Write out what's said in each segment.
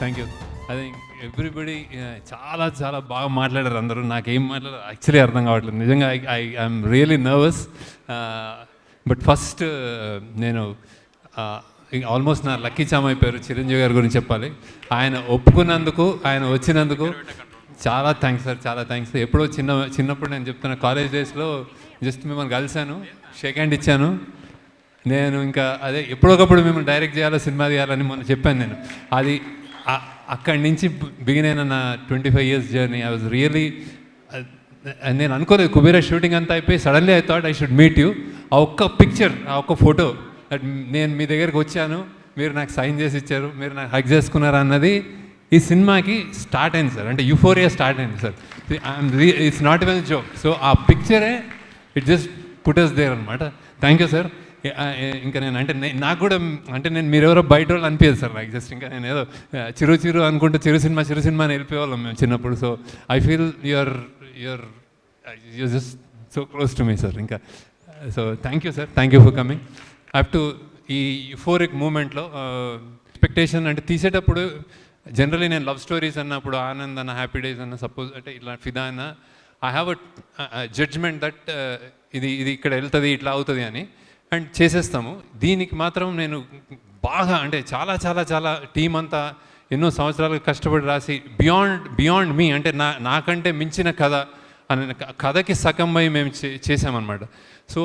Thank you I think everybody చాలా చాలా బాగా మాట్లాడారు అందరూ. నాకేం మాట్లాడారు యాక్చువల్లీ అర్థం కావట్లేదు. నిజంగా I I I'm really nervous but first నేను uh, ఆల్మోస్ట్ నా లక్కీ చామ్ అయిపోయారు చిరంజీవి గారి గురించి చెప్పాలి. ఆయన ఒప్పుకున్నందుకు ఆయన వచ్చినందుకు చాలా థ్యాంక్స్ సార్ చాలా థ్యాంక్స్ ఎప్పుడో చిన్న చిన్నప్పుడు నేను చెప్తున్న కాలేజ్ డేస్లో జస్ట్ మిమ్మల్ని కలిశాను షేక్ హ్యాండ్ ఇచ్చాను. నేను ఇంకా అదే ఎప్పుడొకప్పుడు మిమ్మల్ని డైరెక్ట్ చేయాలో సినిమా తీయాలని మొన్న చెప్పాను నేను. అది అక్కడి నుంచి బిగిన్ అయిన నా twenty five years journey I was really నేను అనుకోలేదు కుబేరా షూటింగ్ అంతా అయిపోయి suddenly I thought I should meet you ఆ ఒక్క పిక్చర్ ఆ ఒక్క ఫోటో దట్ నేను మీ దగ్గరికి వచ్చాను మీరు నాకు సైన్ చేసి ఇచ్చారు మీరు నాకు హక్ చేసుకున్నారు అన్నది ఈ సినిమాకి స్టార్ట్ అయింది సార్. అంటే యుఫోరియా స్టార్ట్ అయింది sir. I'm it's not even joke so ఆ పిక్చరే ఇట్ జస్ట్ పుటస్ దేర్ అనమాట థ్యాంక్ యూ సార్ ఇంకా నేను అంటే నాకు కూడా అంటే నేను మీరెవరో బయట వాళ్ళు అనిపించదు సార్ నాకు జస్ట్ ఇంకా నేను ఏదో చిరు చిరు అనుకుంటే చిరు సినిమా చిరు సినిమా అని వెళ్ళిపోయేవాళ్ళం మేము చిన్నప్పుడు. So I feel your your you just so close to me sir ఇంకా. So thank you sir thank you for coming have to ఈ ఫోరిక్ మూమెంట్లో ఎక్స్పెక్టేషన్ అంటే తీసేటప్పుడు జనరలీ నేను లవ్ స్టోరీస్ అన్నప్పుడు ఆనంద్ అన్న హ్యాపీ డేస్ అన్న సపోజ్ అంటే ఇట్లా ఫిదా అన్న I have a judgement that ఇది ఇది ఇక్కడ వెళ్తుంది ఇట్లా అవుతుంది అని. అండ్ చేసేస్తాము. దీనికి మాత్రం నేను బాగా అంటే చాలా చాలా చాలా టీం అంతా ఎన్నో సంవత్సరాలు కష్టపడి రాసి బియాండ్ బియాండ్ మీ అంటే నా నాకంటే మించిన కథ అనే కథకి సగం పోయి మేము చే చేసామన్నమాట సో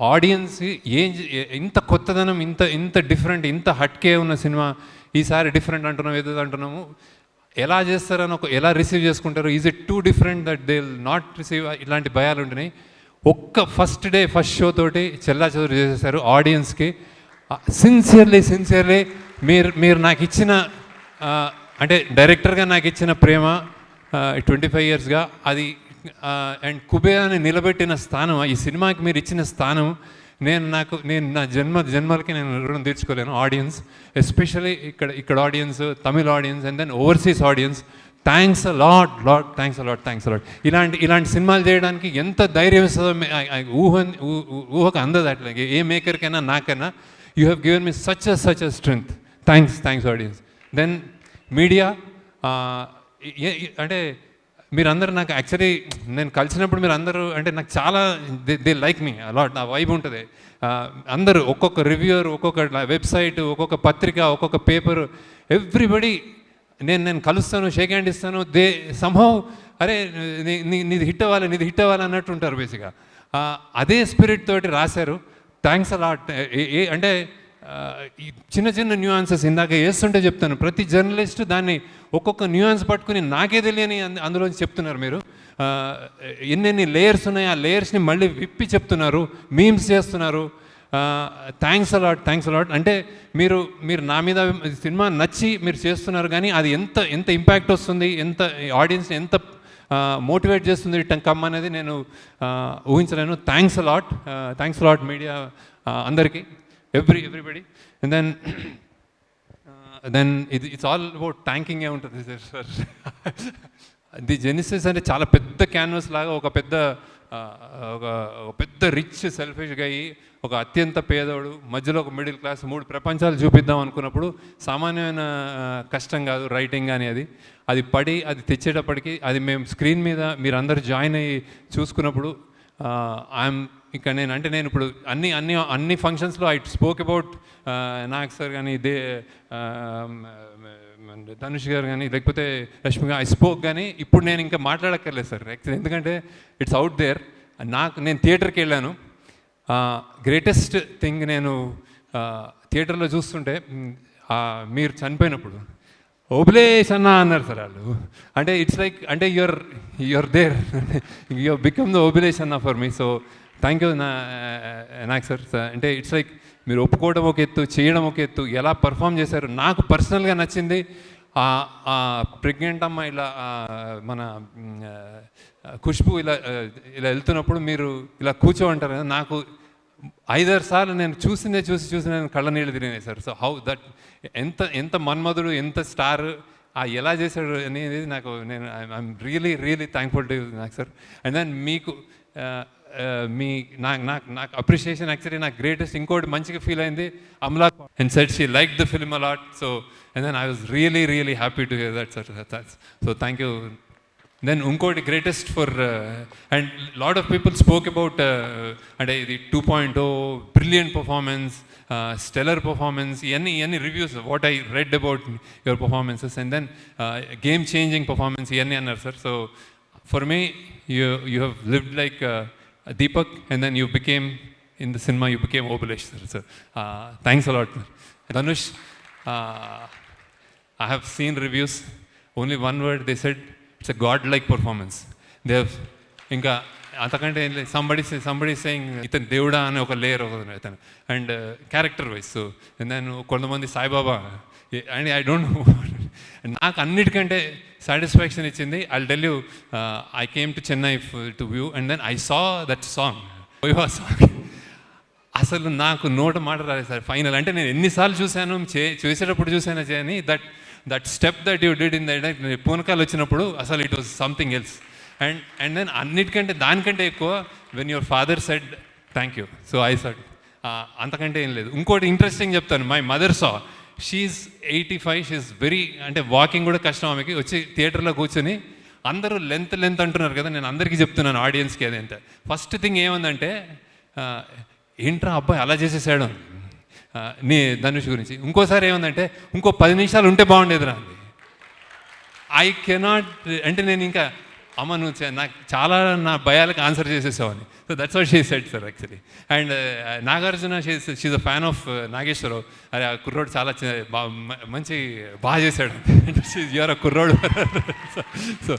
ఆడియన్స్ ఏం ఇంత కొత్తదనం ఇంత ఇంత డిఫరెంట్ ఇంత హట్కే ఉన్న సినిమా ఈసారి డిఫరెంట్ అంటున్నాం ఏదో అంటున్నాము. ఎలా చేస్తారని ఒక ఎలా రిసీవ్ చేసుకుంటారు is it too different that they not receive ఇలాంటి భయాలు ఉంటున్నాయి ఒక్క ఫస్ట్ డే ఫస్ట్ షో తోటి చెల్లా చెదురు చేసేసారు ఆడియన్స్కి. సిన్సియర్లీ సిన్సియర్లీ మీరు మీరు నాకు ఇచ్చిన అంటే డైరెక్టర్గా నాకు ఇచ్చిన ప్రేమ ట్వంటీ ఫైవ్ ఇయర్స్గా అది అండ్ కుబేరాని నిలబెట్టిన స్థానం ఈ సినిమాకి మీరు ఇచ్చిన స్థానం నేను నాకు నేను నా జన్మ జన్మలకి నేను రుణం తీర్చుకోలేను ఆడియన్స్. ఎస్పెషల్లీ ఇక్కడ ఇక్కడ audience Tamil audience and then overseas audience. Thanks lot lot thanks lot thanks lot ఇలాంటి ఇలాంటి సినిమాలు చేయడానికి ఎంత ధైర్యం ఇస్తుందో ఊహ ఊహకు అందదు అట్లా ఏ మేకర్కైనా నాకైనా you have given me such a such a strength thanks thanks audience then media అంటే మీరందరూ నాకు యాక్చువల్లీ నేను కలిసినప్పుడు మీరు అందరూ అంటే నాకు చాలా they like me a lot నా వైబ్ ఉంటుంది. అందరూ ఒక్కొక్క రివ్యూర్ ఒక్కొక్క వెబ్సైట్ ఒక్కొక్క పత్రిక ఒక్కొక్క పేపర్ ఎవ్రీబడి నేను నేను కలుస్తాను షేక్ హ్యాండ్ ఇస్తాను దే సంభవ్ అరే నీది హిట్ అవ్వాలి నీది హిట్ అవ్వాలి అన్నట్టు ఉంటారు బేసిక్గా అదే స్పిరిట్ తోటి రాశారు. థ్యాంక్స్ అలాట్ ఏ అంటే ఈ చిన్న చిన్న న్యూయాన్సెస్ ఇందాక వేస్తుంటే చెప్తాను. ప్రతి జర్నలిస్ట్ దాన్ని ఒక్కొక్క న్యూయాన్స్ పట్టుకుని నాకే తెలియని అంద- చెప్తున్నారు మీరు. ఎన్నెన్ని లేయర్స్ ఉన్నాయి ఆ లేయర్స్ని మళ్ళీ విప్పి చెప్తున్నారు మీమ్స్ చేస్తున్నారు. థ్యాంక్స్ అలాట్ థ్యాంక్స్ అలాట్ అంటే మీరు మీరు నా మీద సినిమా నచ్చి మీరు చేస్తున్నారు కానీ అది ఎంత ఎంత ఇంపాక్ట్ వస్తుంది ఎంత ఆడియన్స్ని ఎంత మోటివేట్ చేస్తుంది రిటర్న్ కమ్ అనేది నేను ఊహించలేను. Thanks a lot thanks a lot media అందరికీ every everybody and then then ఇది ఇట్స్ ఆల్ అబౌట్ ట్యాంకింగ్ ఏ ఉంటుంది సార్ ది జెనిసిస్ అంటే చాలా పెద్ద క్యాన్వస్ లాగా ఒక పెద్ద ఒక పెద్ద రిచ్ సెల్ఫిష్గా అయ్యి ఒక అత్యంత పేదోడు మధ్యలో ఒక మిడిల్ క్లాస్ మూడు ప్రపంచాలు చూపిద్దాం అనుకున్నప్పుడు సామాన్యమైన కష్టం కాదు రైటింగ్ కానీ అది. అది పడి అది తెచ్చేటప్పటికి అది మేము స్క్రీన్ మీద మీరు జాయిన్ అయ్యి చూసుకున్నప్పుడు ఐఎమ్ ఇక్కడ నేను అంటే నేను ఇప్పుడు అన్ని అన్ని అన్ని ఫంక్షన్స్లో I spoke about Nag sir కానీ దే ఆ, ధనుష్ గారు కానీ లేకపోతే లక్ష్మి గారు ఐ స్పోక్ కానీ ఇప్పుడు నేను ఇంకా మాట్లాడక్కర్లేదు సార్. యాక్చువల్లీ ఎందుకంటే ఇట్స్ అవుట్ దేర్ నాకు నేను థియేటర్కి వెళ్ళాను. గ్రేటెస్ట్ థింగ్ నేను థియేటర్లో చూస్తుంటే మీరు చనిపోయినప్పుడు ఓబ్లేష్ అన్న అన్నారు సార్ వాళ్ళు. అంటే ఇట్స్ లైక్ అంటే your your there your become the Obilesh అన్న for me so thank you నా నాకు సార్. అంటే ఇట్స్ లైక్ మీరు ఒప్పుకోవడం ఒక ఎత్తు చేయడం ఒక ఎత్తు ఎలా పర్ఫామ్ చేశారు? నాకు పర్సనల్గా నచ్చింది ఆ ప్రెగ్నెంట్ అమ్మ ఇలా మన ఖుష్బు ఇలా ఇలా వెళ్తున్నప్పుడు మీరు ఇలా కూర్చోమంటారు కదా నాకు ఐదారు సార్లు నేను చూసిందే చూసి చూసి నేను కళ్ళ నీళ్ళు తిరిగినాయి సార్. సో హౌ దట్ ఎంత ఎంత మన్మధుడు ఎంత స్టార్ ఆ ఎలా చేశాడు అనేది నాకు నేను I'm really really thankful to నాకు సార్. అండ్ దెన్ మీకు మీ నాకు నాకు నాకు అప్రిషియేషన్ యాక్చువల్లీ నాకు గ్రేటెస్ట్ ఇంకోటి మంచిగా ఫీల్ అయింది Amala and said she like the film a lot so and then I was really really happy to hear that sir so thank you then ఇంకోటి greatest for and lot of people spoke about అంటే ఇది two point O brilliant performance stellar performance ఇవన్నీ ఇవన్నీ reviews what I read about your performances and then game changing performance ఇవన్నీ అన్నారు sir so for me you you have lived like Deepak and then you became in the cinema you became Obulesh sir so thanks a lot Dhanush I have seen reviews. Only one word they said it's a god-like performance They have ఇంకా అంతకంటే somebody somebody saying ఇతను దేవుడా అనే ఒక layer ఒక ఇతను. And character vice so నేను కొంతమంది Saibaba and I don't know నాకు అన్నిటికంటే సాటిస్ఫాక్షన్ ఇచ్చింది I tell you I came to Chennai to view and then I saw that song song అసలు నాకు నోట మాట రాలేదు సార్ ఫైనల్ అంటే నేను ఎన్నిసార్లు చూశాను చే చేసేటప్పుడు చూశాను చేయని that that step that you did in that పూనకాలు వచ్చినప్పుడు అసలు it was something else and and then అన్నిటికంటే దానికంటే ఎక్కువ when your father said thank you so I said అంతకంటే ఏం లేదు. ఇంకోటి ఇంట్రెస్టింగ్ చెప్తాను my mother saw she eighty five she very అంటే వాకింగ్ కూడా కష్టం ఆమెకి. వచ్చి థియేటర్లో కూర్చొని అందరూ లెంత్ లెంత్ అంటున్నారు కదా నేను అందరికీ చెప్తున్నాను ఆడియన్స్కి అదేంటే ఫస్ట్ థింగ్ ఏముందంటే ఏంట్రా అబ్బాయి అలా చేసేసాడు? నీ ధనుష్ గురించి. ఇంకోసారి ఏముందంటే ఇంకో పది నిమిషాలు ఉంటే బాగుండేదిరా అంది. ఐ కెనాట్ అంటే నేను ఇంకా అమ్మ నువ్వు నాకు చాలా నా భయాలకు answer చేసేసావని. So that's what she said sir actually and Nagarjuna she's a fan of Nageswararao. అరే ఆ కుర్రోడు చాలా మంచి బాగా చేశాడు. యువర్ ఆ కుర్రోడు. సో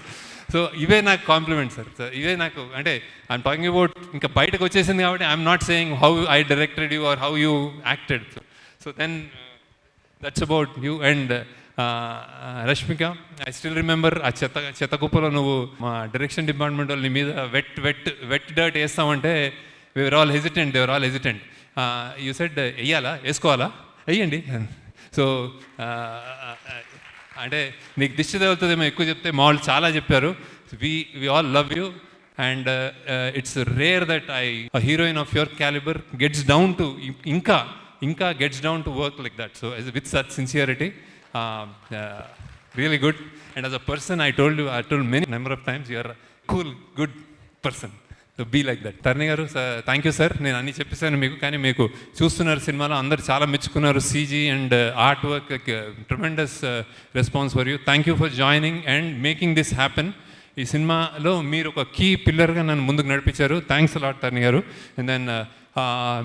సో ఇవే నాకు కాంప్లిమెంట్ సార్ సో ఇవే నాకు అంటే ఐమ్ టాకింగ్ అబౌట్ ఇంకా బయటకు వచ్చేసింది కాబట్టి I'm not saying how I directed you are how you acted so then that's about you and Rashmika I still remember ఆ చెత్త చెత్త కుప్పలో నువ్వు మా డైరెక్షన్ డిపార్ట్మెంట్ వాళ్ళని మీద wet wet wet dirt వేస్తామంటే we were all hesitant they were all hesitant you said వెయ్యాలా వేసుకోవాలా? వెయ్యండి సో అంటే నీకు దిష్టి తగులుతుందేమో ఎక్కువ చెప్తే మా వాళ్ళు చాలా చెప్పారు. We we all love you and it's rare that I heroine of your calibre gets down to ఇంకా ఇంకా gets down to work like that so with such sincerity really good and as a person I told you I told many number of times you're cool good person so be like that Tharani garu thank you sir నేను అన్ని చెప్పేశాను మీకు కానీ మీకు చూస్తున్నారు సినిమాలో అందరు చాలా మెచ్చుకున్నారు. CG and art work tremendous response for you thank you for joining and making this happen ఈ సినిమాలో మీరు ఒక కీ పిల్లర్గా నన్ను ముందుకు నడిపించారు. Thanks lot Tharani garu. And then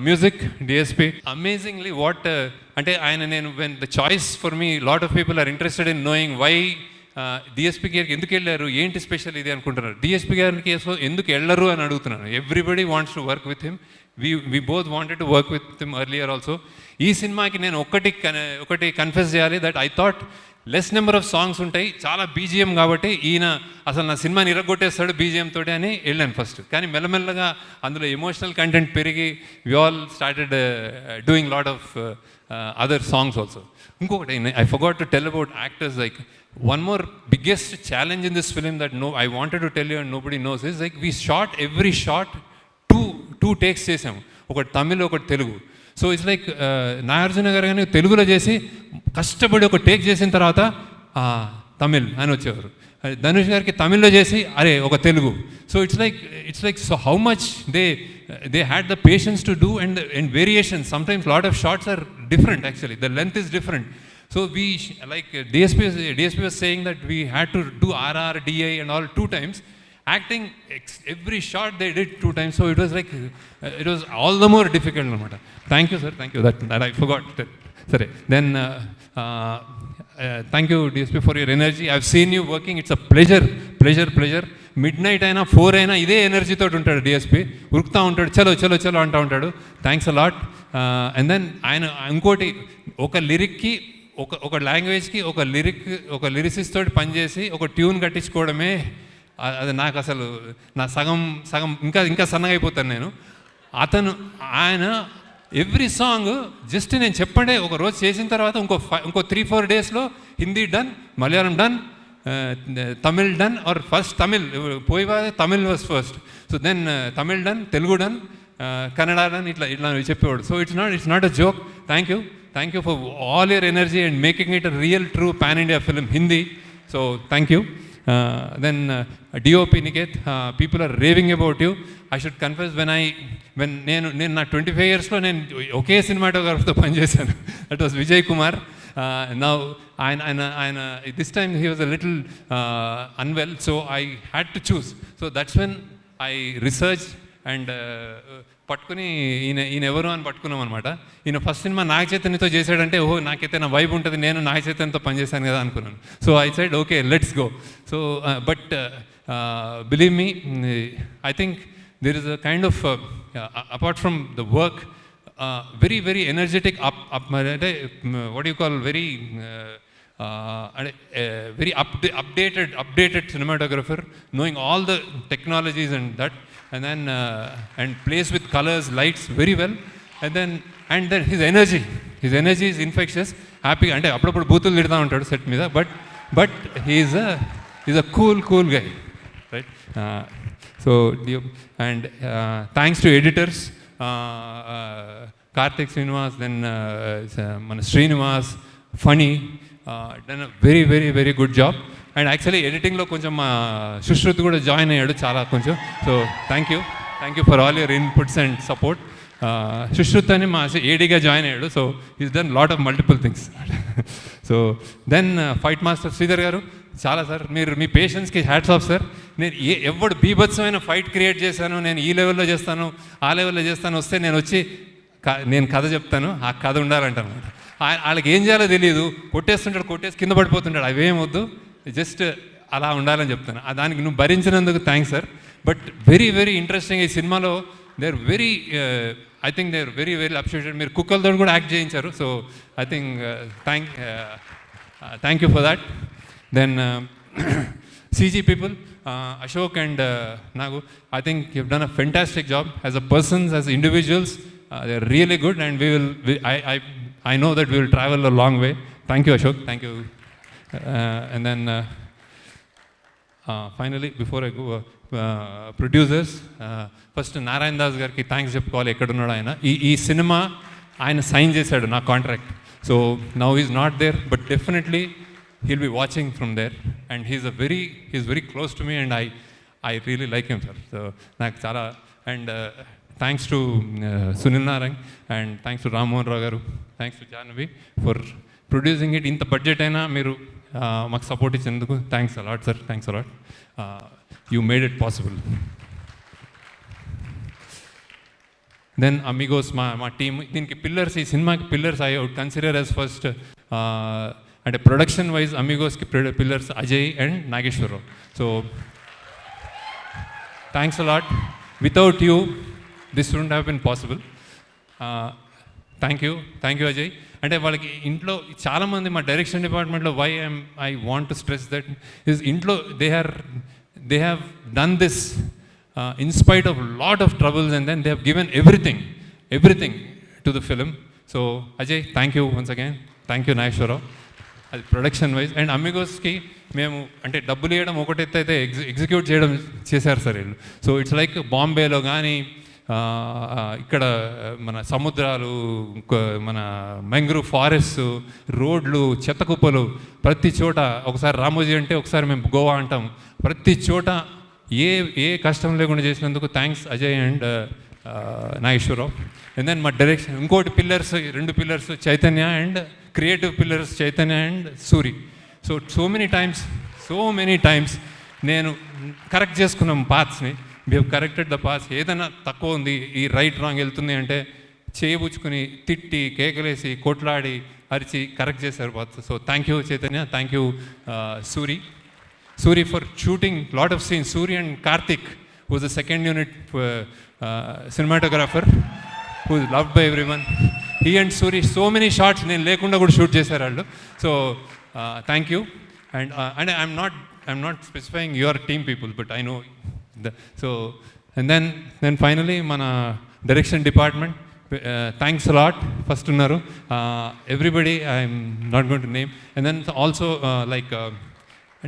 music DSP amazingly what అంటే ఆయన నేను when the choice for me lot of people are interested in knowing why DSP గారికి ఎందుకు వెళ్ళారు ఏంటి స్పెషల్ ఇది అనుకుంటున్నారు. డిఎస్పి గారికి ఎందుకు వెళ్ళరు అని అడుగుతున్నాను. Everybody wants to work with him we we both wanted to work with him earlier also ఈ సినిమాకి నేను ఒకటి ఒకటి కన్ఫెస్ చేయాలి that I thought less number of songs ఉంటాయి. చాలా బీజిఎం కాబట్టి ఈయన అసలు నా సినిమాని ఇరగొట్టేస్తాడు బీజిఎం తోటి అని వెళ్ళాను ఫస్ట్ కానీ మెల్లమెల్లగా అందులో ఎమోషనల్ కంటెంట్ పెరిగి we all started doing lot of other songs also ఇంకొకటి I forgot to tell about actors like one more biggest challenge in this film that no I wanted to tell you and nobody knows is like we shot every shot two two takes చేసాము. ఒకటి తమిళ్ ఒకటి Telugu. So it's like Nagarjuna garu కానీ తెలుగులో చేసి కష్టపడి ఒక take చేసిన తర్వాత తమిళ్ అని వచ్చేవారు. ధనుష్ గారికి తమిళ్ళో చేసి అరే ఒక Telugu. So it's like it's like so how much they they had the patience to do and and variation sometimes lot of shots are different actually the length is different so we like DSP DSP was saying that we had to do RR DI and all two times acting ex every shot they did two times so it was like it was all the more difficult అనమాట thank you sir thank you that that I forgot సరే then thank you DSP for your energy uh, seen you working it's a pleasure pleasure pleasure midnight అయినా four అయినా ఇదే ఎనర్జీతో ఉంటాడు DSP ఉరుకుతూ ఉంటాడు చలో చలో చలో అంటూ ఉంటాడు. థ్యాంక్స్ అలాట్ అండ్ దెన్ ఆయన ఇంకోటి ఒక లిరిక్కి ఒక ఒక లాంగ్వేజ్కి ఒక లిరిక్ ఒక లిరిసిస్ తోటి పనిచేసి ఒక ట్యూన్ కట్టించుకోవడమే అది నాకు అసలు నా సగం సగం ఇంకా ఇంకా సన్నగా అయిపోతాను నేను. అతను ఆయన ఎవ్రీ సాంగ్ జస్ట్ నేను చెప్పండి ఒక రోజు చేసిన తర్వాత ఇంకో ఫైవ్ ఇంకో త్రీ ఫోర్ డేస్లో Hindi done Malayalam done Tamil done or first Tamil పోయివా Tamil was first so then Tamil done Telugu done Kannada done ఇట్లా ఇట్లా చెప్పేవాడు. So it's not it's not a joke thank you thank you for all your energy and making it a real true pan India film Hindi so thank you then DOP Niketh people are raving about you I should confuse when I when నేను నేను నా twenty five ఇయర్స్లో నేను ఒకే సినిమాటోగ్రాఫర్తో పనిచేశాను that was Vijay Kumar నా ఆయన ఆయన ఆయన this time he was a little unwell so I had to choose so that's when I research and uh, పట్టుకుని ఈయన ఈయన ఎవరు అని పట్టుకున్నాం అనమాట ఈయన ఫస్ట్ సినిమా నాగ చైతన్యతో చేశాడంటే ఓహో నాకైతే నా వైబ్ ఉంటుంది నేను నాగ చైతన్యతో పనిచేశాను కదా అనుకున్నాను. So I said okay let's go so but believe me I think there is a kind of apart from the work very very energetic up up అంటే వాట్ యూ కాల్ వెరీ అంటే very update updated updated cinematographer knowing all the technologies and that and then uh, and plays with colors, lights very well. And then and then his energy, his energy is infectious. Happy అంటే అప్పుడప్పుడు బూతులు తిడతా ఉంటాడు set మీద but but he's a is a cool cool guy right so and thanks to editors Karthik Srinivas then మన Srinivas Phani done very very very good job and actually ఎడిటింగ్లో కొంచెం మా సుశ్రుత్ కూడా జాయిన్ అయ్యాడు చాలా కొంచెం. So thank you thank you for all your inputs and support Sushruth అని మా ఏడీగా జాయిన్ అయ్యాడు. So is then lot of multiple things so then fight master Sridhar garu చాలా సార్ మీరు మీ పేషెన్స్కి హ్యాట్స్ ఆఫ్ సార్ నేను ఏ ఎవడు బీభత్సమైన ఫైట్ క్రియేట్ చేశాను నేను ఈ లెవెల్లో చేస్తాను ఆ లెవెల్లో చేస్తాను వస్తే నేను వచ్చి నేను కథ చెప్తాను ఆ కథ ఉండాలంటాను వాళ్ళకి ఏం చేయాలో తెలియదు కొట్టేస్తుంటాడు కొట్టేసి కింద పడిపోతుంటాడు. అవేం వద్దు. జస్ట్ అలా ఉండాలని చెప్తాను దానికి నువ్వు భరించినందుకు thanks sir but very very interesting ఈ సినిమాలో they very I think they very very appreciated మీరు కుక్కలతో కూడా యాక్ట్ చేయించారు. So I think thank thank you for that then CG people Ashok and Nagu I think you done a fantastic job as a persons as individuals they are really good and we will I I know that we will travel a long way thank you Ashok thank you and then uh, uh, finally, before first Narayana Das గారికి thanks చెప్పుకోవాలి ఎక్కడున్నాడు ఆయన ఈ ఈ cinema ఆయన sign చేశాడు నా contract so now is not there but definitely he'll be watching from there and he's a very he's very close to me and I I really like him sir so నాకు చాలా and thanks to Sunil Narayan and thanks to Rammohan Rao garu thanks to Jahnavi for producing it ఇంత budget అయినా మీరు మాకు support ఇచ్చినందుకు thanks a lot sir thanks a lot you made it possible then Amigos మా మా team దీనికి pillars ఈ సినిమాకి pillars I would consider as first అంటే production wise అమిగోస్కి pillars Ajay and Nageswara Rao so thanks a lot without you this would have been possible thank you thank you Ajay అంటే వాళ్ళకి ఇంట్లో చాలామంది మా direction డిపార్ట్మెంట్లో why I'm I want to stress that is ఇంట్లో they are they have done this in spite of lot of troubles and then they have given everything everything to the film so Ajay thank you once again thank you Nageswara Rao అది production wise and అమ్మిగోస్కి మేము అంటే డబ్బులు ఇవ్వడం ఒకటైతే అయితే execute చేయడం చేశారు sir వీళ్ళు. సో ఇట్స్ లైక్ బాంబేలో కానీ ఇక్కడ మన సముద్రాలు మన మ్యాంగ్రూవ్ ఫారెస్ట్ రోడ్లు చెత్తకుప్పలు ప్రతి చోట ఒకసారి రామోజీ అంటే ఒకసారి మేము గోవా అంటాం. ప్రతి చోట ఏ ఏ కష్టం లేకుండా చేసినందుకు thanks Ajay and Nageswara Rao. And then మా డైరెక్షన్ ఇంకోటి పిల్లర్స్ రెండు pillars Chaitanya and creative pillars Chaitanya and Suri. So so many times so many times నేను కరెక్ట్ చేసుకున్నాం పాత్స్ని we have corrected the path ఏదైనా తక్కువ ఉంది ఈ రైట్ రాంగ్ వెళ్తుంది అంటే చేయబుచ్చుకుని తిట్టి కేకలేసి కొట్లాడి అరిచి కరెక్ట్ చేశారు పాత so thank you Chaitanya thank you Suri Suri for shooting lot of scene Suri and Karthik who's the second unit cinematographer uh, cinematographer, by every one he and Suri so many shots నేను లేకుండా కూడా shoot చేశారు వాళ్ళు. So thank you and and I'm not I'm not specifying your team people but I know so and then then finally మన direction department thanks lot first ఉన్నారు. Everybody I'm not going to name and then also like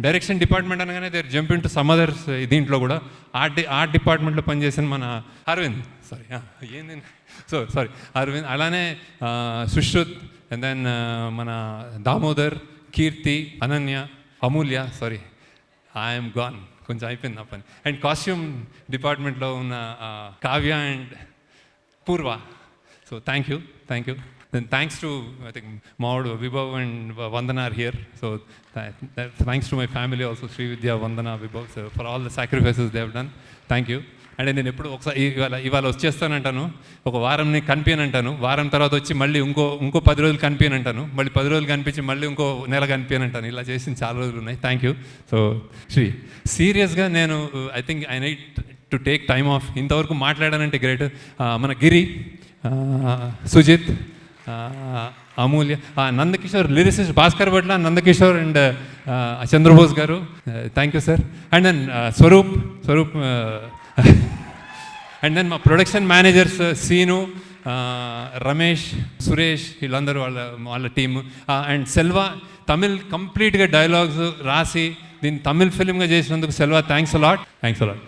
direction department అనగానే there jump in to some others దీంట్లో కూడా. Art D art డిపార్ట్మెంట్లో పనిచేసిన మన Aravind sorry ఏంది? So sorry Aravind అలానే సుశ్రుత్ అండ్ దెన్ మన Damodar Keerthi Ananya Amulya sorry I'm gone కొంచెం అయిపోయింది నా పని. అండ్ కాస్ట్యూమ్ డిపార్ట్మెంట్లో ఉన్న Kavya and Purva. So thank you thank you then thanks to I think మావుడు Vibhav and Vandana are here so thanks to my family also Sri Vidya Vandana Vibhav so for all the sacrifices they've done thank you and నేను ఎప్పుడు ఒకసారి ఇవాళ ఇవాళ వచ్చేస్తానంటాను. ఒక వారంని కనిపించనంటాను వారం తర్వాత వచ్చి మళ్ళీ ఇంకో ఇంకో పది రోజులు కనిపించనంటాను మళ్ళీ పది రోజులు కనిపించి మళ్ళీ ఇంకో నెల కనిపించనంటాను ఇలా చేసిన చాలా రోజులు ఉన్నాయి. థ్యాంక్ యూ సో శ్రీ సీరియస్గా నేను I think I need to take time off ఇంతవరకు మాట్లాడానంటే గ్రేట్ మన Giri Sujith Amulya Nandakishore lyricist Bhaskar Bhatla Nandakishore and Chandrabose garu. Thank you sir and then Swaroop Swaroop and then మా production managers Seenu Ramesh Suresh వీళ్ళందరూ వాళ్ళ వాళ్ళ team and Selva Tamil కంప్లీట్గా dialogues రాసి దీన్ని తమిళ్ ఫిలింగా చేసినందుకు Selva thanks a lot thanks a lot